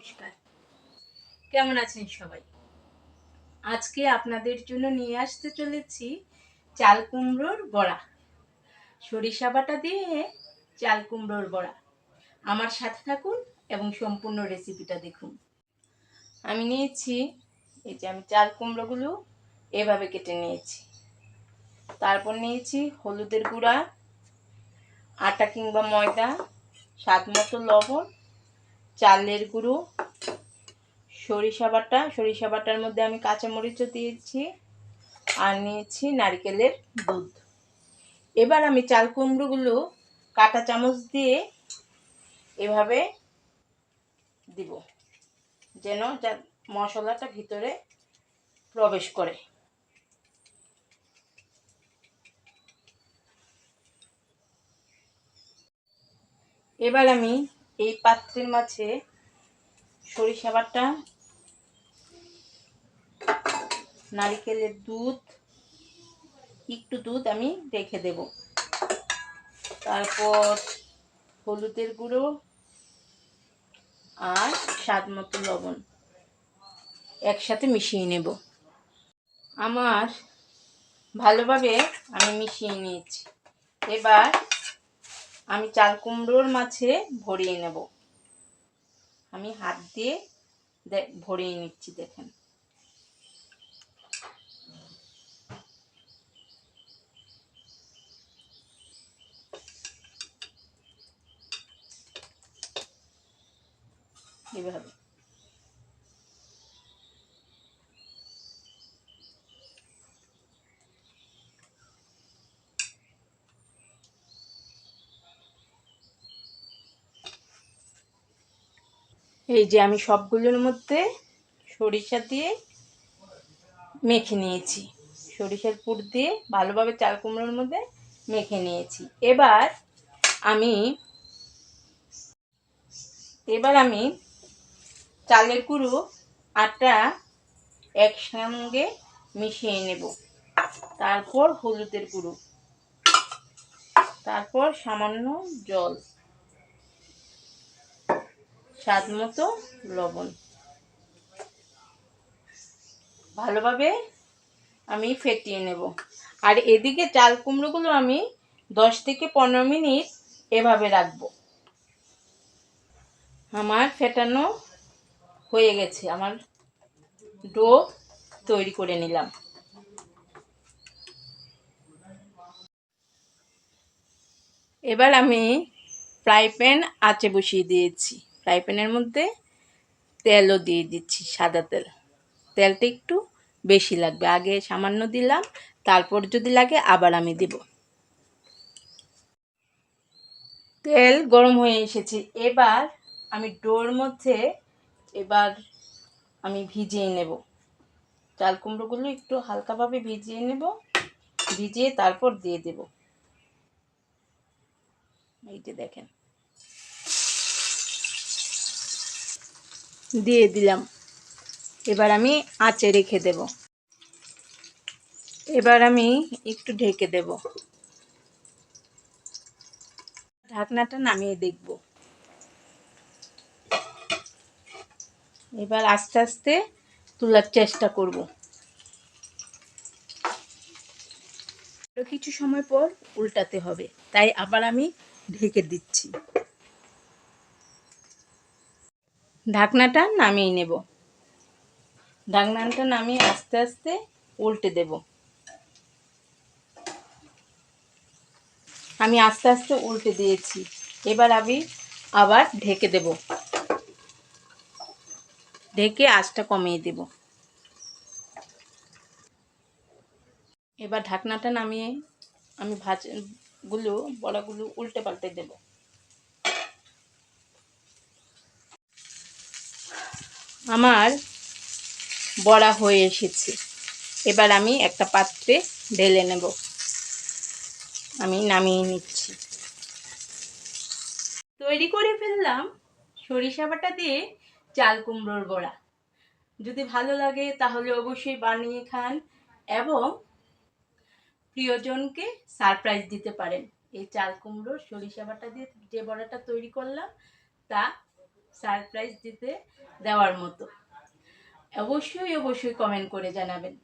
নমস্কার। কেমন আছেন সবাই? আজকে আপনাদের জন্য নিয়ে আসতে চলেছি চাল কুমড়োর বড়া। সরিষা বাটা দিয়ে চাল কুমড়োর বড়া। আমার সাথে থাকুন এবং সম্পূর্ণ রেসিপিটা দেখুন। আমি নিয়েছি, এই যে আমি চাল কুমড়োগুলো এভাবে কেটে নিয়েছি। তারপর নিয়েছি হলুদের গুঁড়া, আটা কিংবা ময়দা, স্বাদ মতো লবণ চালের গুঁড়ো, সরিষা বাটা, সরিষা বাটার মধ্যে আমি কাঁচামরিচও দিয়েছি আর নিয়েছি নারকেলের দুধ। এবার আমি চাল কুমড়োগুলো কাঁটা চামচ দিয়ে এভাবে দিব, যেন যা মশলাটা ভিতরে প্রবেশ করে। এবার আমি এই পাত্রের মাঝে সরিষা বাটা, নারিকেলের দুধ, একটু দুধ আমি রেখে দেব। তারপর হলুদের গুঁড়ো আর স্বাদ মতো লবণ একসাথে মিশিয়ে নেব। আমার ভালোভাবে আমি মিশিয়ে নিয়েছি। এবার আমি চাল কুমড়োর মাছে ভরিয়ে নেব। আমি হাত দিয়ে ভরিয়ে নিচ্ছি দেখেন। এভাবে। এই যে আমি সবগুলোর মধ্যে সরিষা দিয়ে মেখে নিয়েছি। সরিষার পুর দিয়ে ভালোভাবে চাল কুমড়োর মধ্যে মেখে নিয়েছি। এবার আমি এবার আমি চালের কুড়ো আটা একসঙ্গে মিশিয়ে নেব। তারপর হলুদের গুঁড়ো। তারপর সামান্য জল। স্বাদ মতো লবণ। ভালোভাবে আমি ফেটিয়ে নেব। আর এদিকে চাল কুমড়োগুলো আমি দশ থেকে পনেরো মিনিট এভাবে রাখব। আমার ফেটানো হয়ে গেছে। আমার ডো তৈরি করে নিলাম। এবার আমি ফ্রাই প্যান আঁচে বসিয়ে দিয়েছি। ফ্রাই প্যানের মধ্যে তেলও দিয়ে দিচ্ছি, সাদা তেল। তেলটা একটু বেশি লাগবে। আগে সামান্য দিলাম, তারপর যদি লাগে আবার আমি দেব। তেল গরম হয়ে এসেছে। এবার আমি ডোর মধ্যে, এবার আমি ভিজিয়ে নেব। চাল কুমড়োগুলো একটু হালকাভাবে ভিজিয়ে নেব, ভিজিয়ে তারপর দিয়ে দেব। এই যে দেখেন। দিয়ে দিলাম। এবার আমি আঁচে রেখে দেব। এবার আমি একটু ঢেকে দেব। ঢাকনাটা নামিয়ে দেখব। এবার আস্তে আস্তে তোলার চেষ্টা করব। কিছু সময় পর উল্টাতে হবে, তাই আবার আমি ঢেকে দিচ্ছি। ঢাকনাটা নামিয়ে নেব। ঢাকনাটা নামিয়ে আস্তে আস্তে উল্টে দেব। আমি আস্তে আস্তে উল্টে দিয়েছি। এবার আমি আবার ঢেকে দেব। ঢেকে আঁচটা কমিয়ে দেব। এবার ঢাকনাটা নামিয়ে আমি ভাজগুলো, বড়াগুলো উল্টে পাল্টে দেব। আমার বড়া হয়ে এসেছে। এবার আমি একটা পাত্রে ঢেলে নেব। আমি নামিয়ে নিচ্ছি। তৈরি করে ফেললাম সরিষা বাটা দিয়ে চাল কুমড়োর বড়া। যদি ভালো লাগে তাহলে অবশ্যই বানিয়ে খান এবং প্রিয়জনকে সারপ্রাইজ দিতে পারেন। এই চাল কুমড়োর সরিষা বাটা দিয়ে যে বড়াটা তৈরি করলাম তা সারপ্রাইজ দিতে দেওয়ার মতো। অবশ্যই অবশ্যই কমেন্ট করে জানাবেন।